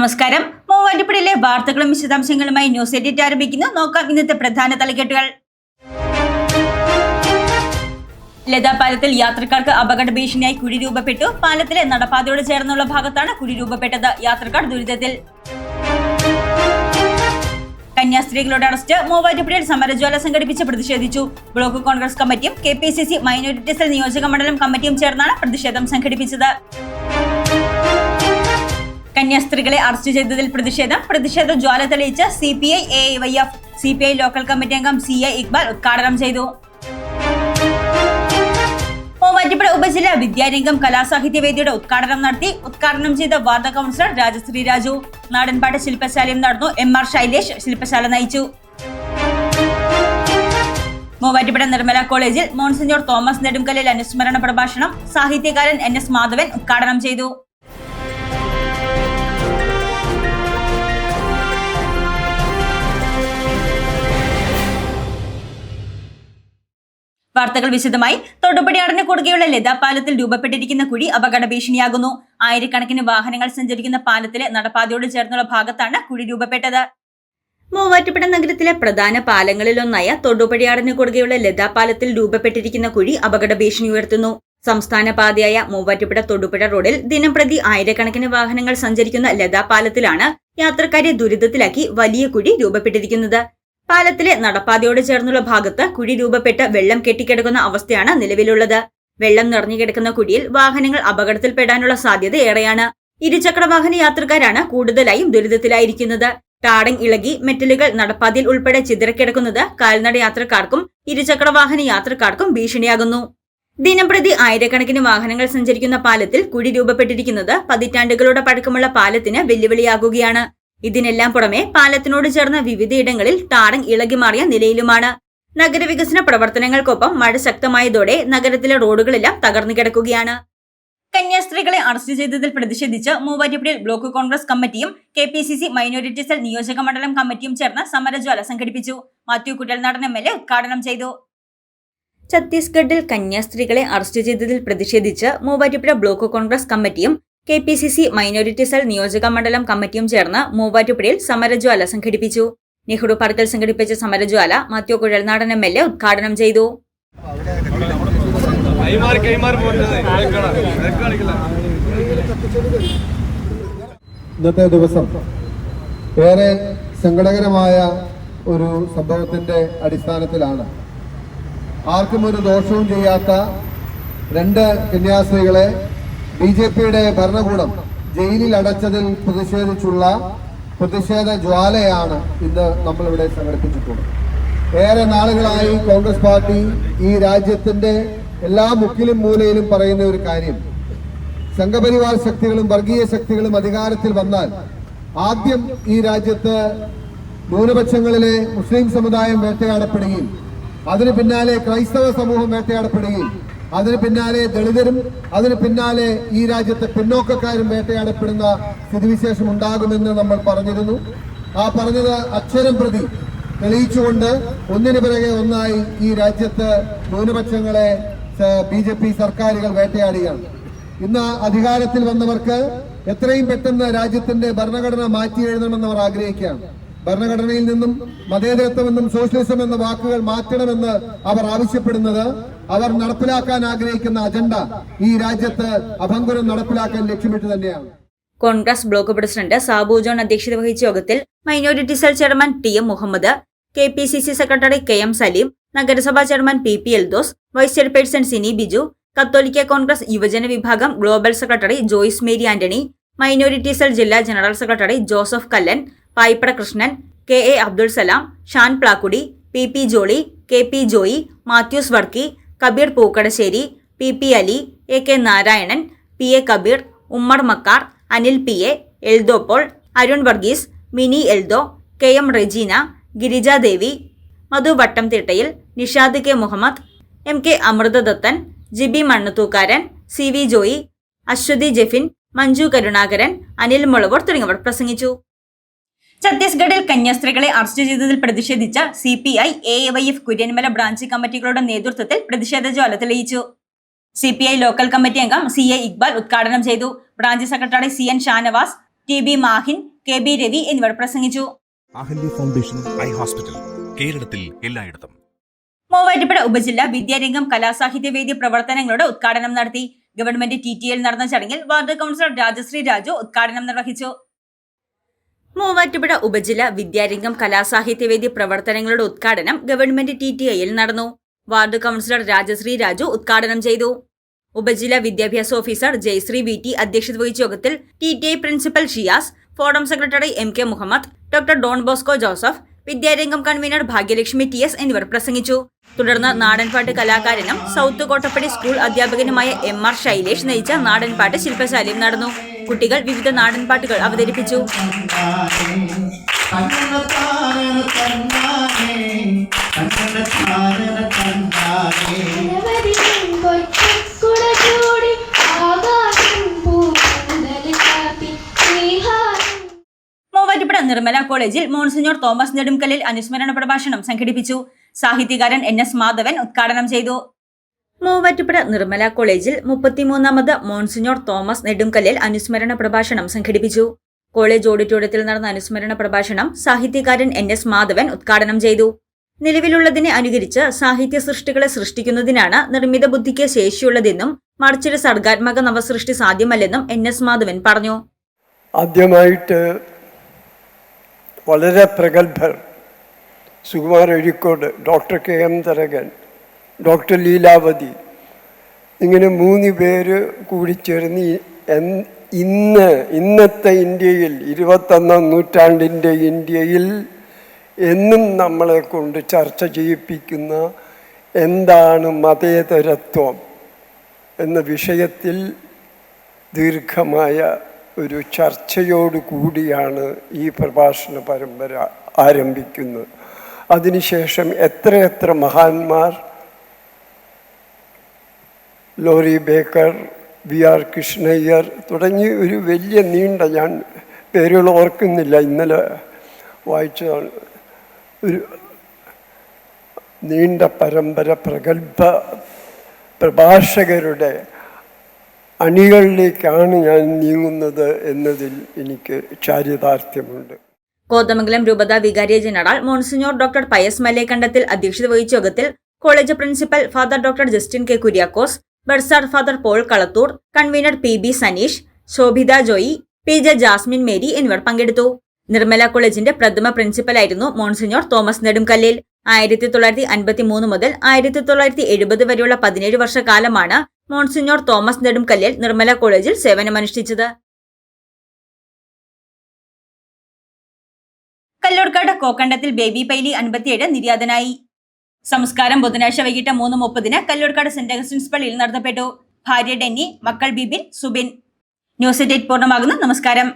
നമസ്കാരം. മൂവാറ്റുപുഴയിലെ വാർത്തകളും വിശദാംശങ്ങളുമായി ന്യൂസ് എഡിറ്റ് ആരംഭിക്കുന്നു. നോക്കാം ഇന്നത്തെ പ്രധാന തലക്കെട്ടുകൾ. ലതാ പാലത്തിൽ യാത്രക്കാർക്ക് അപകട ഭീഷണിയായി കുഴി രൂപപ്പെട്ടു. പാലത്തിലെ നടപ്പാതയോട് ചേർന്നുള്ള ഭാഗത്താണ് കുഴി രൂപപ്പെട്ടത് യാത്രക്കാർ ദുരിതത്തിൽ. കന്യാസ്ത്രീകളുടെ അറസ്റ്റ്. മൂവാറ്റുപുഴയിൽ സമരജ്വാല സംഘടിപ്പിച്ച് പ്രതിഷേധിച്ചു. ബ്ലോക്ക് കോൺഗ്രസ് കമ്മിറ്റിയും K P C C minority cell നിയോജക മണ്ഡലം കമ്മിറ്റിയും ചേർന്നാണ് പ്രതിഷേധം സംഘടിപ്പിച്ചത്. കന്യാസ്ത്രീകളെ അറസ്റ്റ് ചെയ്തതിൽ പ്രതിഷേധം. പ്രതിഷേധ ജ്വാല തെളിയിച്ച് C P I A Y F C P I local committee അംഗം സി ഐ ഇക്ബാൽ ഉദ്ഘാടനം ചെയ്തു. മൂവാറ്റുപുഴ ഉപജില്ല വിദ്യാരംഗം കലാസാഹിത്യവേദിയുടെ ഉദ്ഘാടനം നടത്തി. ഉദ്ഘാടനം ചെയ്ത വാർഡ് കൗൺസിലർ രാജശ്രീ രാജു നാടൻപാട്ട് ശില്പശാലയും നടന്നു എം ആർ ശൈലേഷ് ശില്പശാല നയിച്ചു. മൂവാറ്റുപുഴ നിർമ്മല കോളേജിൽ മോൺസിഞ്ഞോർ തോമസ് നെടുങ്കലിൽ അനുസ്മരണ പ്രഭാഷണം. സാഹിത്യകാരൻ എൻ എസ് മാധവൻ ഉദ്ഘാടനം ചെയ്തു. വാർത്തകൾ വിശദമായി. തൊടുപടിയാടിന് കുറുകെയുള്ള ലതാ പാലത്തിൽ രൂപപ്പെട്ടിരിക്കുന്ന കുഴി അപകട ഭീഷണിയാകുന്നു. ആയിരക്കണക്കിന് വാഹനങ്ങൾ സഞ്ചരിക്കുന്ന പാലത്തിലെ നടപ്പാതയോട് ചേർന്നുള്ള ഭാഗത്താണ് കുഴി രൂപപ്പെട്ടത്. മൂവാറ്റുപുഴ നഗരത്തിലെ പ്രധാന പാലങ്ങളിലൊന്നായ തൊടുപടിയാടിന് കുറുകെയുള്ള ലതാ പാലത്തിൽ രൂപപ്പെട്ടിരിക്കുന്ന കുഴി അപകട ഭീഷണി ഉയർത്തുന്നു. സംസ്ഥാന പാതയായ മൂവാറ്റുപുഴ തൊടുപുഴ റോഡിൽ ദിനംപ്രതി ആയിരക്കണക്കിന് വാഹനങ്ങൾ സഞ്ചരിക്കുന്ന ലതാ പാലത്തിലാണ് യാത്രക്കാരെ ദുരിതത്തിലാക്കി വലിയ കുഴി രൂപപ്പെട്ടിരിക്കുന്നത്. പാലത്തിലെ നടപ്പാതയോട് ചേർന്നുള്ള ഭാഗത്ത് കുഴി രൂപപ്പെട്ട് വെള്ളം കെട്ടിക്കിടക്കുന്ന അവസ്ഥയാണ് നിലവിലുള്ളത്. വെള്ളം നിറഞ്ഞു കിടക്കുന്ന കുഴിയിൽ വാഹനങ്ങൾ അപകടത്തിൽപ്പെടാനുള്ള സാധ്യത ഏറെയാണ്. ഇരുചക്ര വാഹന യാത്രക്കാരാണ് കൂടുതലായും ദുരിതത്തിലായിരിക്കുന്നത്. ടാറിംഗ് ഇളകി മെറ്റലുകൾ നടപ്പാതയിൽ ഉൾപ്പെടെ ചിതറക്കിടക്കുന്നത് കാൽനട യാത്രക്കാർക്കും ഇരുചക്ര വാഹന യാത്രക്കാർക്കും ഭീഷണിയാകുന്നു. ദിനംപ്രതി ആയിരക്കണക്കിന് വാഹനങ്ങൾ സഞ്ചരിക്കുന്ന പാലത്തിൽ കുഴി രൂപപ്പെട്ടിരിക്കുന്നത് പതിറ്റാണ്ടുകളുടെ പഴക്കമുള്ള പാലത്തിന് വെല്ലുവിളിയാകുകയാണ്. ഇതിനെല്ലാം പുറമെ പാലത്തിനോട് ചേർന്ന വിവിധയിടങ്ങളിൽ ടാറിംഗ് ഇളകി മാറിയ നിലയിലുമാണ്. നഗരവികസന പ്രവർത്തനങ്ങൾക്കൊപ്പം മഴ ശക്തമായതോടെ നഗരത്തിലെ റോഡുകളെല്ലാം തകർന്നു കിടക്കുകയാണ്. കന്യാസ്ത്രീകളെ അറസ്റ്റ് ചെയ്തതിൽ പ്രതിഷേധിച്ച് മൂവാറ്റുപുഴയിൽ ബ്ലോക്ക് കോൺഗ്രസ് കമ്മിറ്റിയും K P C C minority cell നിയോജക മണ്ഡലം കമ്മിറ്റിയും ചേർന്ന് സമരജ്വാല സംഘടിപ്പിച്ചു. Mathew Kuttalnadan M L A ഉദ്ഘാടനം ചെയ്തു. ഛത്തീസ്ഗഡിൽ കന്യാസ്ത്രീകളെ അറസ്റ്റ് ചെയ്തതിൽ പ്രതിഷേധിച്ച് മൂവാറ്റുപുഴ ബ്ലോക്ക് കോൺഗ്രസ് കമ്മിറ്റിയും K P C C minority cell നിയോജക മണ്ഡലം കമ്മിറ്റിയും ചേർന്ന് മൂവാറ്റുപുഴയിൽ സമരജ്വാല സംഘടിപ്പിച്ചു. നെഹ്റു പാർക്കിൽ സംഘടിപ്പിച്ച സമരജ്വാല Mathew Kuzhalnadan M L A ഉദ്ഘാടനം ചെയ്തു. ഇന്നത്തെ ദിവസം ഏറെ സങ്കടകരമായ ഒരു സംഭവത്തിന്റെ അടിസ്ഥാനത്തിലാണ്. ആർക്കും ഒരു ദോഷവും ചെയ്യാത്ത രണ്ട് കന്യാസ്ത്രീകളെ ബി ജെ പിയുടെ ഭരണകൂടം ജയിലിൽ അടച്ചതിൽ പ്രതിഷേധിച്ചുള്ള പ്രതിഷേധ ജ്വാലയാണ് ഇന്ന് നമ്മളിവിടെ സംഘടിപ്പിച്ചിട്ടുള്ളത്. ഏറെ നാളുകളായി കോൺഗ്രസ് പാർട്ടി ഈ രാജ്യത്തിന്റെ എല്ലാ മുക്കിലും മൂലയിലും പറയുന്ന ഒരു കാര്യം. സംഘപരിവാർ ശക്തികളും വർഗീയ ശക്തികളും അധികാരത്തിൽ വന്നാൽ ആദ്യം ഈ രാജ്യത്ത് ന്യൂനപക്ഷങ്ങളിലെ മുസ്ലിം സമുദായം വേട്ടയാടപ്പെടുകയും അതിനു പിന്നാലെ ക്രൈസ്തവ സമൂഹം വേട്ടയാടപ്പെടുകയും അതിന് പിന്നാലെ ദളിതരും അതിന് പിന്നാലെ ഈ രാജ്യത്തെ പിന്നോക്കക്കാരും വേട്ടയാടപ്പെടുന്ന സ്ഥിതിവിശേഷം ഉണ്ടാകുമെന്ന് നമ്മൾ പറഞ്ഞിരുന്നു. ആ പറഞ്ഞത് അക്ഷരം പ്രതി തെളിയിച്ചുകൊണ്ട് ഒന്നിനു പിറകെ ഒന്നായി ഈ രാജ്യത്ത് ന്യൂനപക്ഷങ്ങളെ ബി ജെ പി സർക്കാരുകൾ വേട്ടയാടുകയാണ്. ഇന്ന് അധികാരത്തിൽ വന്നവർക്ക് എത്രയും പെട്ടെന്ന് രാജ്യത്തിന്റെ ഭരണഘടന മാറ്റി എഴുതണമെന്ന് അവർ ആഗ്രഹിക്കുകയാണ്. ഭരണഘടനയിൽ നിന്നും മതേതരത്വമെന്നും സോഷ്യലിസം എന്ന വാക്കുകൾ മാറ്റണമെന്ന് അവർ ആവശ്യപ്പെടുന്നത് അവർ നടപ്പിലാക്കാൻ ആഗ്രഹിക്കുന്ന അജണ്ട ഈ രാജ്യത്ത് അഭംഗുരം നടപ്പിലാക്കാൻ ലക്ഷ്യമിട്ട് തന്നെയാണ്. Congress block president Sabu John അധ്യക്ഷത വഹിച്ച യോഗത്തിൽ minority cell chairman T M Muhammad K P C C secretary K M Saleem നഗരസഭാ chairman P P Eldhose vice chairperson Sini Biju കത്തോലിക്ക കോൺഗ്രസ് യുവജന വിഭാഗം global secretary Joyce Mary Antony minority cell ജില്ലാ general secretary Joseph Kallan Payippada Krishnan K A Abdul Salam Shan Plakkudi P P Jolly K P Joy Mathews Varkey Kabeer Pookkadassery P P Ali A K Narayanan P A Kabeer Ummer Makkar Anil P A Eldho Paul Arun Varghese Mini Eldho K M Regina Girijadevi Madhu Vattamthittayil Nishad K Muhammad M K Amrithadathan Jibi Mannathookkaran C V Joy Aswathy Jefin Manju Karunakaran Anil Mulavoor തുടങ്ങിയവർ പ്രസംഗിച്ചു. ഛത്തീസ്ഗഡിൽ കന്യാസ്ത്രീകളെ arrest ചെയ്തതിൽ പ്രതിഷേധിച്ച C P I A Y F Kuriyanmala branch കമ്മിറ്റികളുടെ നേതൃത്വത്തിൽ പ്രതിഷേധ ജ്വാല തെളിയിച്ചു C P I local committee അംഗം സി എ ഇക്ബാൽ ഉദ്ഘാടനം ചെയ്തു. Branch secretary C N Shanavas T B Mahin K B Ravi എന്നിവർ പ്രസംഗിച്ചു. അഹല്യ ഫൗണ്ടേഷൻ ഐ ഹോസ്പിറ്റൽ കേരളത്തിൽ എല്ലായിടത്തും. മൂവാറ്റുപുഴ ഉപജില്ല വിദ്യാരംഗം കലാസാഹിത്യവേദി പ്രവർത്തനങ്ങളുടെ ഉദ്ഘാടനം നടത്തി. ഗവൺമെന്റ് ടി ടി നടന്ന ചടങ്ങിൽ വാർഡ് കൗൺസിലർ രാജശ്രീ രാജു ഉദ്ഘാടനം നിർവഹിച്ചു. മൂവാറ്റുപുഴ ഉപജില്ല വിദ്യാരംഗം കലാസാഹിത്യവേദി പ്രവർത്തനങ്ങളുടെ ഉദ്ഘാടനം ഗവൺമെന്റ് ടി ടി ഐയിൽ നടന്നു. വാർഡ് കൗൺസിലർ രാജശ്രീ രാജു ഉദ്ഘാടനം ചെയ്തു. ഉപജില്ല വിദ്യാഭ്യാസ ഓഫീസർ ജയശ്രീ വി ടി അധ്യക്ഷത വഹിച്ച യോഗത്തിൽ T T I principal Shiyas forum secretary M K Muhammad doctor Don Bosco Joseph Vidyarangam convener Bhagyalakshmi T S എന്നിവർ പ്രസംഗിച്ചു. തുടർന്ന് നാടൻപാട്ട് കലാകാരനും സൗത്ത് കോട്ടപ്പടി സ്കൂൾ അധ്യാപകനുമായ എം ആർ ശൈലേഷ് നയിച്ച നാടൻപാട്ട് ശില്പശാലയും നടന്നു. കുട്ടികൾ വിവിധ നാടൻപാട്ടുകൾ അവതരിപ്പിച്ചു. മൂവാറ്റുപുഴ നിർമ്മല കോളേജിൽ മോൺസിഞ്ഞോർ തോമസ് നെടുംകലിൽ അനുസ്മരണ പ്രഭാഷണം സംഘടിപ്പിച്ചു. സാഹിത്യകാരൻ എൻ എസ് മാധവൻ ഉദ്ഘാടനം ചെയ്തു. മൂവാറ്റുപുഴ നിർമ്മല കോളേജിൽ മുപ്പത്തിമൂന്നാമത് മോൺസിനോർ തോമസ് നെടുങ്കല്ലിൽ അനുസ്മരണ പ്രഭാഷണം സംഘടിപ്പിച്ചു. കോളേജ് ഓഡിറ്റോറിയത്തിൽ നടന്ന അനുസ്മരണ പ്രഭാഷണം സാഹിത്യകാരൻ എൻ എസ് മാധവൻ ഉദ്ഘാടനം ചെയ്തു. നിലവിലുള്ളതിനെ അനുകരിച്ച് സാഹിത്യ സൃഷ്ടികളെ സൃഷ്ടിക്കുന്നതിനാണ് നിർമ്മിത ബുദ്ധിക്ക് ശേഷിയുള്ളതെന്നും മറിച്ചൊരു സർഗാത്മക നവസൃഷ്ടി സാധ്യമല്ലെന്നും എൻ എസ് മാധവൻ പറഞ്ഞു. ആദ്യമായിട്ട് വളരെ പ്രഗത്ഭർ Sukumar Azhikode doctor K M Tharakan doctor Leelavathi ഇങ്ങനെ മൂന്ന് പേര് കൂടി ചേർന്ന് ഇന്ന് ഇന്നത്തെ ഇന്ത്യയിൽ ഇരുപത്തൊന്നാം നൂറ്റാണ്ടിന്റെ ഇന്ത്യയിൽ എന്നും നമ്മളെ കൊണ്ട് ചർച്ച ചെയ്യിപ്പിക്കുന്ന എന്താണ് മതേതരത്വം എന്ന വിഷയത്തിൽ ദീർഘമായ ഒരു ചർച്ചയോട് കൂടിയാണ് ഈ പ്രഭാഷണ പരമ്പര ആരംഭിക്കുന്നത്. അതിനുശേഷം എത്രയെത്ര മഹാന്മാർ Laurie Baker V R Krishnaiyer തുടങ്ങി ഒരു വലിയ നീണ്ട ഞാൻ പേരുകൾ ഓർക്കുന്നില്ല. ഇന്നലെ വായിച്ചതാണ് ഒരു നീണ്ട പരമ്പര പ്രഗത്ഭ പ്രഭാഷകരുടെ അണികളിലേക്കാണ് ഞാൻ നീങ്ങുന്നത് എന്നതിൽ എനിക്ക് ചാരിതാർത്ഥ്യമുണ്ട്. കോതമംഗലം രൂപത വികാരിയ general monsignor doctor Pius Malekandathil അധ്യക്ഷത വഹിച്ച യോഗത്തിൽ college principal father doctor Justin K Kuriakose bursar father Paul Kalathoor convener P B Saneesh Shobhitha Joy P J Jasmine Mary എന്നിവർ പങ്കെടുത്തു. നിർമ്മല കോളേജിന്റെ പ്രഥമ പ്രിൻസിപ്പലായിരുന്നു മോൺസിഞ്ഞോർ തോമസ് നെടുംകല്ലിൽ. ആയിരത്തി തൊള്ളായിരത്തി അൻപത്തി മൂന്ന് മുതൽ ആയിരത്തി തൊള്ളായിരത്തി എഴുപത് വരെയുള്ള പതിനേഴ് വർഷക്കാലമാണ് മോൺസിഞ്ഞോർ തോമസ് നെടുംകല്ലിൽ നിർമ്മല കോളേജിൽ സേവനമനുഷ്ഠിച്ചത്. കല്ലൂർക്കാട് കോക്കണ്ടത്തിൽ ബേബി പൈലി അൻപത്തിയേഴ് നിര്യാതനായി. സംസ്കാരം ബുധനാഴ്ച വൈകിട്ട് മൂന്ന് മുപ്പതിന് കല്ലൂർക്കാട് സെന്റ് അഗസ്റ്റിൻസ് പള്ളിയിൽ നടത്തപ്പെട്ടു. ഭാര്യ ഡെന്നി മക്കൾ ബിബിൻ സുബിൻ. ന്യൂസ് ഡേറ്റ് പൂർണമാകുന്നു. നമസ്കാരം.